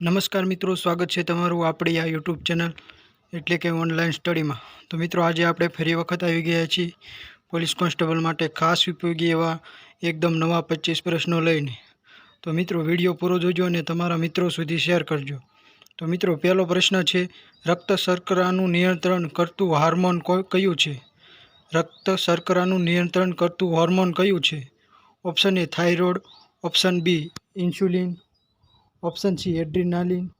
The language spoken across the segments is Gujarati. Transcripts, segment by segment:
નમસ્કાર મિત્રો, સ્વાગત છે તમારું આપણી આ યુટ્યુબ ચેનલ એટલે કે ઓનલાઈન સ્ટડીમાં. તો મિત્રો, આજે આપણે ફરી વખત આવી ગયા છીએ પોલીસ કોન્સ્ટેબલ માટે ખાસ ઉપયોગી એવા એકદમ નવા પચીસ પ્રશ્નો લઈને. તો મિત્રો, વીડિયો પૂરો જોજો અને તમારા મિત્રો સુધી શેર કરજો. તો મિત્રો, પહેલો પ્રશ્ન છે, રક્ત શર્કરાનું નિયંત્રણ કરતું હાર્મોન કયું છે? રક્ત શર્કરાનું નિયંત્રણ કરતું હોર્મોન કયું છે? Option A thyroid, option B insulin option C, adrenaline.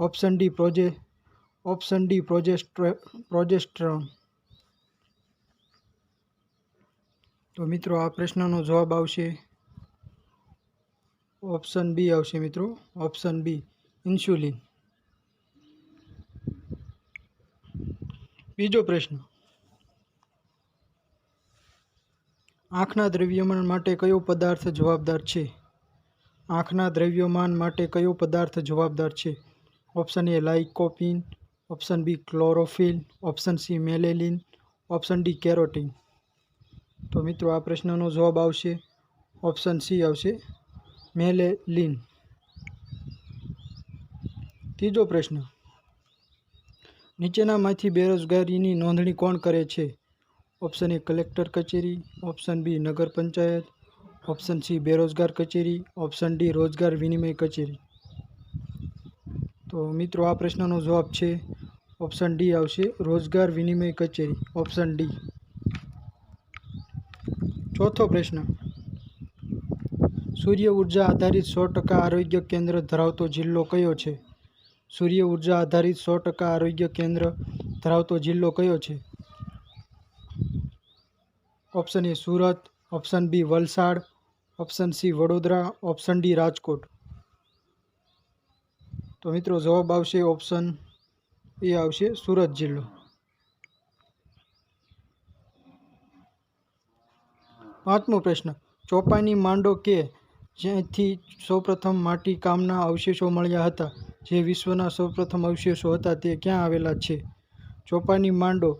Option D, પ્રોજે, option D, પ્રોજેસ્ટ્રો, પ્રોજેસ્ટ્રોન. તો મિત્રો, આ પ્રશ્નનો જવાબ આવશે. ઓપ્શન બી આવશે મિત્રો. Option B, insulin. બીજો પ્રશ્ન. આંખના દ્રવ્યમાન માટે કયો પદાર્થ જવાબદાર છે? આંખના દ્રવ્યમાન માટે કયો પદાર્થ જવાબદાર છે? Option A lycopene, option B chlorophyll, option C melanin option D carotene. તો મિત્રો, આ પ્રશ્નનો જવાબ આવશે. ઓપ્શન સી આવશે મેલેલિન ત્રીજો પ્રશ્ન. નીચેનામાંથી બેરોજગારીની નોંધણી કોણ કરે છે? ઓપ્શન એ કલેક્ટર કચેરી, ઓપ્શન બી નગર પંચાયત ઓપ્શન સી બેરોજગાર કચેરી. ઓપ્શન ડી રોજગાર વિનિમય કચેરી. તો મિત્રો, આ પ્રશ્નનો જવાબ છે ઓપ્શન ડી આવશે, રોજગાર વિનિમય કચેરી. ઓપ્શન ડી ચોથો પ્રશ્ન. સૂર્ય ઊર્જા આધારિત સો ટકા આરોગ્ય કેન્દ્ર ધરાવતો જિલ્લો કયો છે? સૂર્ય ઊર્જા આધારિત સો ટકા આરોગ્ય કેન્દ્ર ધરાવતો જિલ્લો કયો છે? Option A Surat. Option B Valsad. Option C Vadodara, option D Rajkot. તો મિત્રો જવાબ આવશે ઓપ્શન એ આવશે સુરત જિલ્લો. પાંચમો પ્રશ્ન ચોપાની માંડો કે જ્યાંથી સૌપ્રથમ માટી કામના અવશેષો મળ્યા હતા, જે વિશ્વના સૌપ્રથમ અવશેષો હતા તે ક્યાં આવેલા છે? ચોપાની માંડો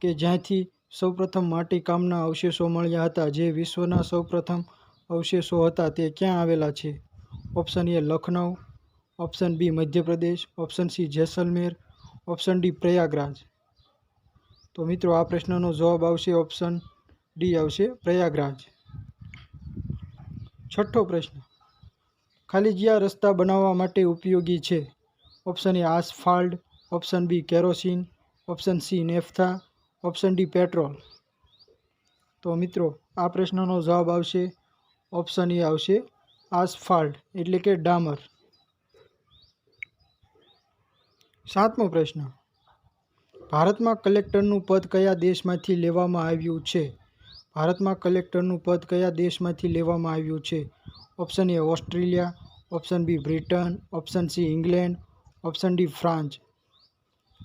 કે જ્યાંથી સૌપ્રથમ માટી કામના અવશેષો મળ્યા હતા, જે વિશ્વના સૌપ્રથમ અવશેષો હતા તે ક્યાં આવેલા છે? Option A Lucknow. Option B Madhya Pradesh. Option C Jaisalmer. Option D Prayagraj. તો મિત્રો, આ પ્રશ્નનો જવાબ આવશે ઓપ્શન ડી આવશે પ્રયાગરાજ. છઠ્ઠો પ્રશ્ન. ખાલી જ્યાં રસ્તા બનાવવા માટે ઉપયોગી છે? Option A asphalt option B kerosene option C naphtha option D petrol તો મિત્રો, આ પ્રશ્નનો જવાબ આવશે ઓપ્શન એ આવશે આસફાલ્ટ એટલે કે ડામર. સાતમો પ્રશ્ન. ભારતમાં કલેક્ટરનું પદ કયા દેશમાંથી લેવામાં આવ્યું છે? ભારતમાં કલેક્ટરનું પદ કયા દેશમાંથી લેવામાં આવ્યું છે? Option A Australia option B Britain option C England option D France.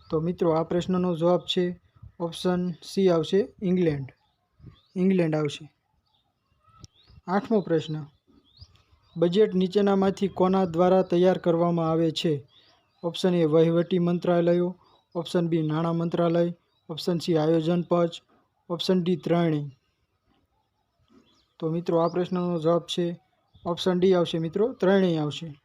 તો મિત્રો, આ પ્રશ્નનો જવાબ છે ઓપ્શન સી આવશે ઇંગ્લેન્ડ. ઇંગ્લેન્ડ આવશે. આઠમો પ્રશ્ન. બજેટ નીચેનામાંથી કોના દ્વારા તૈયાર કરવામાં આવે છે? ઓપ્શન એ વહીવટી મંત્રાલયો, ઓપ્શન બી નાણાં મંત્રાલય, ઓપ્શન સી આયોજન પંચ, ઓપ્શન ડી ત્રણેય. તો મિત્રો, આ પ્રશ્નનો જવાબ છે, ઓપ્શન ડી આવશે મિત્રો, ત્રણેય આવશે.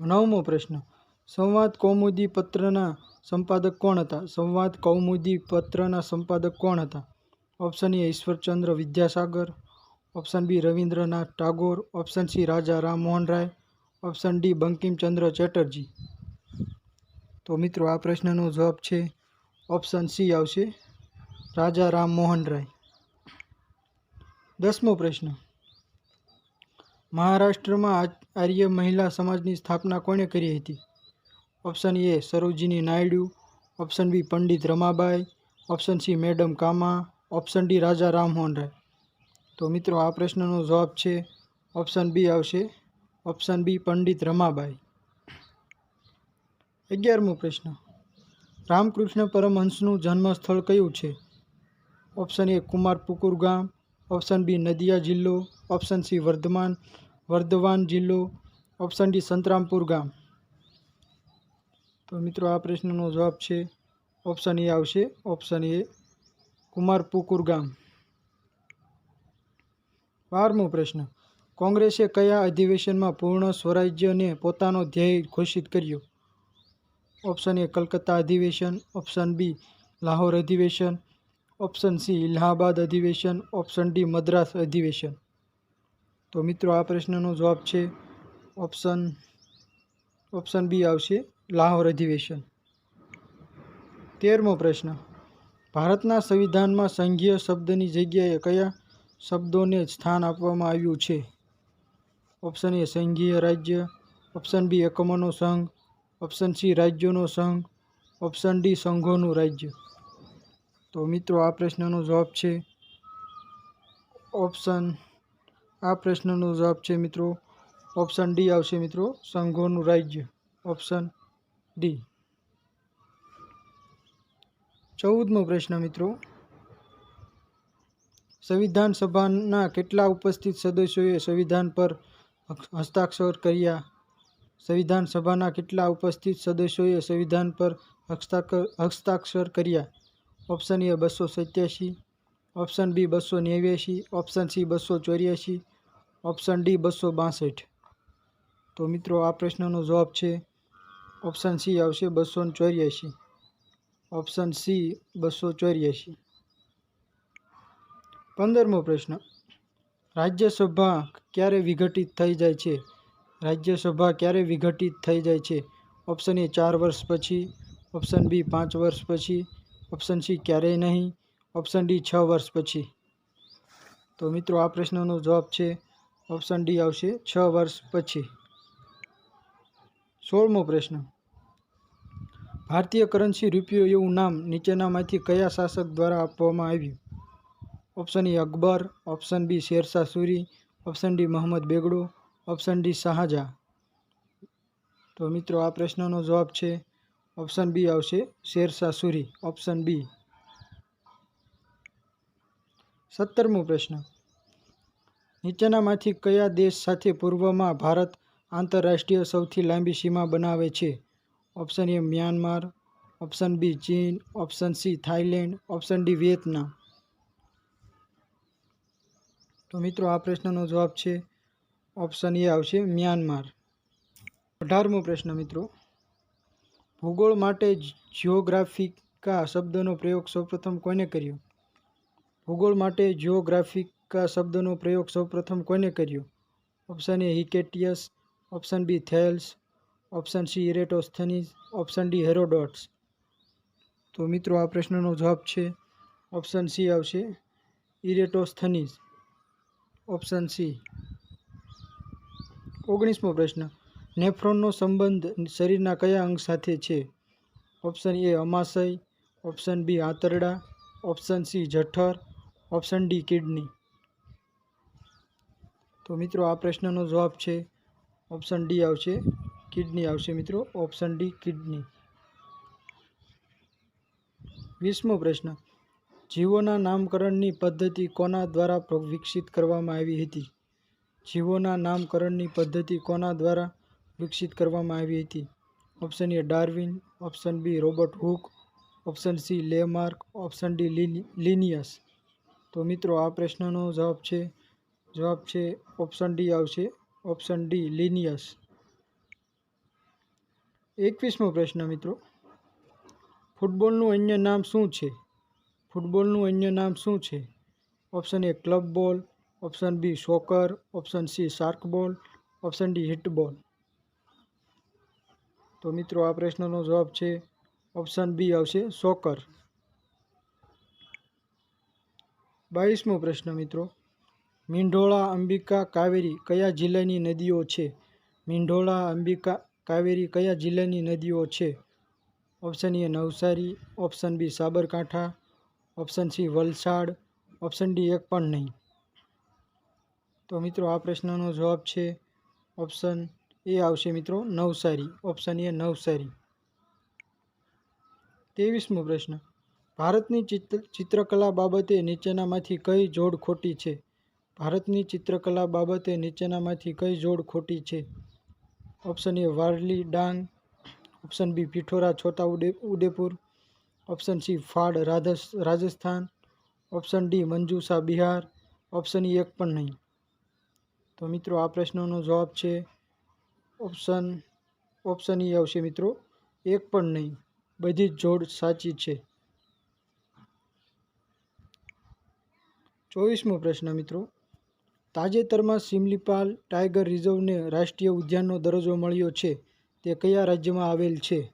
નવમો પ્રશ્ન. સંવાદ કૌમુદી પત્રના સંપાદક કોણ હતા? સંવાદ કૌમુદી પત્રના સંપાદક કોણ હતા? Option A Ishwarchandra Vidyasagar option B Rabindranath Tagore option C Raja Rammohan Roy option D Bankimchandra Chatterjee તો મિત્રો, આ પ્રશ્નનો જવાબ છે ઓપ્શન સી આવશે રાજા રામમોહન રાય દસમો પ્રશ્ન. મહારાષ્ટ્રમાં આર્ય મહિલા સમાજની સ્થાપના કોણે કરી હતી? Option A Sarojini Naidu option B Pandit Ramabai option C madam Cama option D Raja Rammohan Roy. તો મિત્રો, આ પ્રશ્નનો જવાબ છે ઓપ્શન બી આવશે. Option B Pandit Ramabai. અગિયારમો પ્રશ્ન. રામકૃષ્ણ પરમહંસનું જન્મસ્થળ કયું છે? ઓપ્શન એ કુમારપુકુર ગામ. ઓપ્શન બી નદિયા જિલ્લો. ઓપ્શન સી વર્ધમાન, વર્ધવાન જિલ્લો. ઓપ્શન ડી સંતરામપુર ગામ. તો મિત્રો, આ પ્રશ્નનો જવાબ છે ઓપ્શન એ આવશે. ઓપ્શન એ કુમારપુકુર ગામ. બારમો પ્રશ્ન. કોંગ્રેસે કયા અધિવેશનમાં પૂર્ણ સ્વરાજ્યને પોતાનો ધ્યેય ઘોષિત કર્યો? ઓપ્શન એ કલકત્તા અધિવેશન, ઓપ્શન બી લાહોર અધિવેશન, ઓપ્શન સી ઇલ્હાબાદ અધિવેશન, ઓપ્શન ડી મદ્રાસ અધિવેશન. તો મિત્રો, આ પ્રશ્નનો જવાબ છે ઓપ્શન ઓપ્શન બી આવશે લાહોર અધિવેશન. તેરમો પ્રશ્ન. ભારતના સંવિધાનમાં સંઘીય શબ્દની જગ્યાએ કયા શબ્દોને સ્થાન આપવામાં આવ્યું છે? ઓપ્શન એ સંઘીય રાજ્ય, ઓપ્શન બી એકમોનો સંઘ, ઓપ્શન સી રાજ્યોનો સંઘ, ઓપ્શન ડી સંઘોનું રાજ્ય. તો મિત્રો, આ પ્રશ્નનો જવાબ છે ઓપ્શન. આ પ્રશ્નનો જવાબ છે મિત્રો, ઓપ્શન ડી આવશે મિત્રો, સંઘોનું રાજ્ય. Option D. ચૌદમો પ્રશ્ન મિત્રો. સંવિધાન સભાના કેટલા ઉપસ્થિત સદસ્યોએ સંવિધાન પર હસ્તાક્ષર કર્યા? સંવિધાન સભાના કેટલા ઉપસ્થિત સદસ્યોએ સંવિધાન પર હસ્તાક્ષર કર્યા? ઓપ્શન એ બસો સત્યાસી, ઓપ્શન બી બસો નેવ્યાસી, ઓપ્શન સી બસો ચોર્યાસી, ઓપ્શન ડી બસો બાસઠ. તો મિત્રો આ પ્રશ્નનો જવાબ છે, ઓપ્શન સી આવશે બસો ચોર્યાસી. ઓપ્શન સી બસો ચોર્યાસી. પંદરમો પ્રશ્ન. રાજ્યસભા ક્યારે વિઘટિત થઈ જાય છે? રાજ્યસભા ક્યારે વિઘટિત થઈ જાય છે? ઓપ્શન એ ચાર વર્ષ પછી, ઓપ્શન બી પાંચ વર્ષ પછી, ઓપ્શન સી ક્યારેય નહીં, ઓપ્શન ડી છ વર્ષ પછી. તો મિત્રો, આ પ્રશ્નનો જવાબ છે, ઓપ્શન ડી આવશે છ વર્ષ પછી. સોળમો પ્રશ્ન. ભારતીય કરન્સી રૂપિયો એવું નામ નીચેનામાંથી કયા શાસક દ્વારા આપવામાં આવ્યું? Option A Akbar, option B Sher Shah Suri, option D Mohammed Begada, option D Shah Jahan. તો મિત્રો, આ પ્રશ્નનો જવાબ છે ઓપ્શન બી આવશે શેરશાહ સૂરી, ઓપ્શન બી. સત્તરમો પ્રશ્ન. નીચેનામાંથી કયા દેશ સાથે પૂર્વમાં ભારત આંતરરાષ્ટ્રીય સૌથી લાંબી સીમા બનાવે છે? Option A Myanmar option B ચીન option C Thailand option D Vietnam તો મિત્રો, આ પ્રશ્નનો જવાબ છે ઓપ્શન એ આવશે મ્યાનમાર. અઢારમો પ્રશ્ન મિત્રો. ભૂગોળ માટે જિયોગ્રાફિકા શબ્દનો પ્રયોગ સૌપ્રથમ કોને કર્યો? ભૂગોળ માટે જિયોગ્રાફિકા શબ્દનો પ્રયોગ સૌપ્રથમ કોને કર્યો? Option A Hecataeus. Option B Thales. Option C, Eratosthenes, option D, Herodotus. તો મિત્રો, આ પ્રશ્નનો જવાબ છે, ઓપ્શન સી આવશે, ઇરેટોસ્થનીઝ. Option C. ઓગણીસમો પ્રશ્ન, નેફ્રોનનો સંબંધ શરીરના કયા અંગ સાથે છે? ઓપ્શન એ, અમાશય, ઓપ્શન બી, આંતરડા, ઓપ્શન સી, જઠર, ઓપ્શન ડી, કિડની. તો મિત્રો, આ પ્રશ્નનો જવાબ છે, ઓપ્શન ડી આવશે કિડની આવશે મિત્રો, ઓપ્શન ડી કિડની. વીસમો પ્રશ્ન. જીવોના નામકરણની પદ્ધતિ કોના દ્વારા વિકસિત કરવામાં આવી હતી? જીવોના નામકરણની પદ્ધતિ કોના દ્વારા વિકસિત કરવામાં આવી હતી? Option A Darwin, option B Robert Hooke, option C Lamarck, option D Lin- Linnaeus. તો મિત્રો, આ પ્રશ્નનો જવાબ છે જવાબ છે ઓપ્શન ડી આવશે, ઓપ્શન ડી લિનિયસ. એકવીસમો પ્રશ્ન મિત્રો. ફૂટબોલનું અન્ય નામ શું છે? ફૂટબોલનું અન્ય નામ શું છે? Option A club ball, option B soccer, option C shark ball, option D hit ball તો મિત્રો આ પ્રશ્નનો જવાબ છે ઓપ્શન બી આવશે સોકર. બાવીસમો પ્રશ્ન મિત્રો. મીંઢોળા, અંબિકા, કાવેરી કયા જિલ્લાની નદીઓ છે? મીંઢોળા, અંબિકા કાવેરી કયા જિલ્લાની નદીઓ છે? Option A Navsari. Option B Sabarkantha. Option C Valsad. Option D એક પણ નહીં. તો મિત્રો, આ પ્રશ્નનો જવાબ છે ઓપ્શન એ આવશે મિત્રો, નવસારી. Option A Navsari. ત્રેવીસમો પ્રશ્ન. ભારતની ચિત્ર, ચિત્રકલા બાબતે નીચેનામાંથી કઈ જોડ ખોટી છે? ભારતની ચિત્રકલા બાબતે નીચેનામાંથી કઈ જોડ ખોટી છે? Option A Warli Dang option B Pithora Chhota Ude Udepur option C Phad Rajas Rajasthan option D Manjusha Bihar option E એક પણ નહીં તો મિત્રો, આ પ્રશ્નનો જવાબ છે ઓપ્શન ઓપ્શન ઈ આવશે મિત્રો એક પણ નહીં બધી જ જોડ સાચી છે. ચોવીસમો પ્રશ્ન મિત્રો તાજેતરમાં સિમલીપાલ ટાઈગર રિઝર્વને રાષ્ટ્રીય ઉદ્યાનનો દરજ્જો મળ્યો છે. તે કયા રાજ્યમાં આવેલ છે?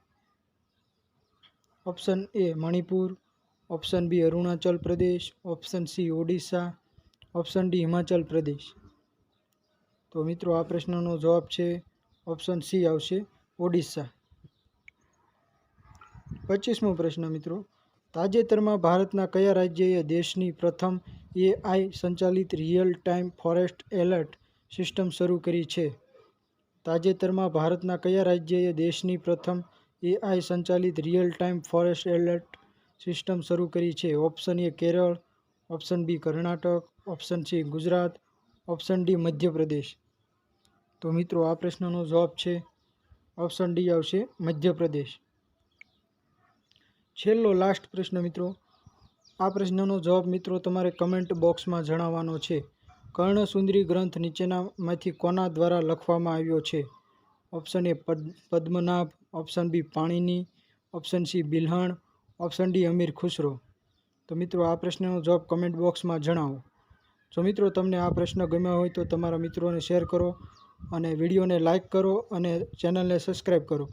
Option A Manipur, option B Arunachal Pradesh, option C Odisha, option D Himachal Pradesh. તો મિત્રો, આ પ્રશ્નનો જવાબ છે, ઓપ્શન સી આવશે ઓડિશા. પચીસમો પ્રશ્ન મિત્રો તાજેતરમાં ભારતના કયા રાજ્યએ દેશની પ્રથમ એઆઈ સંચાલિત real time forest alert system શરૂ કરી છે? તાજેતરમાં ભારતના કયા રાજ્યએ દેશની પ્રથમ એઆઈ સંચાલિત real time forest alert system શરૂ કરી છે? Option A Kerala, option B Karnataka, option C Gujarat, option D Madhya Pradesh. તો મિત્રો, આ પ્રશ્નનો જવાબ છે, ઓપ્શન ડી આવશે મધ્યપ્રદેશ. છેલ્લો લાસ્ટ પ્રશ્ન મિત્રો. આ પ્રશ્નનો જવાબ મિત્રો તમારે કમેન્ટ બોક્સમાં જણાવવાનો છે. કર્ણસુંદરી ગ્રંથ નીચેનામાંથી કોના દ્વારા લખવામાં આવ્યો છે? ઓપ્શન એ પદ, Padmanabha option B Panini option C Bilhana option D Amir Khusro. તો મિત્રો આ પ્રશ્નનો જવાબ કમેન્ટ બોક્સમાં જણાવો. જો મિત્રો તમને આ પ્રશ્ન ગમ્યો હોય તો તમારા મિત્રોને શેર કરો અને વિડીયોને લાઇક કરો અને ચેનલને સબસ્ક્રાઈબ કરો.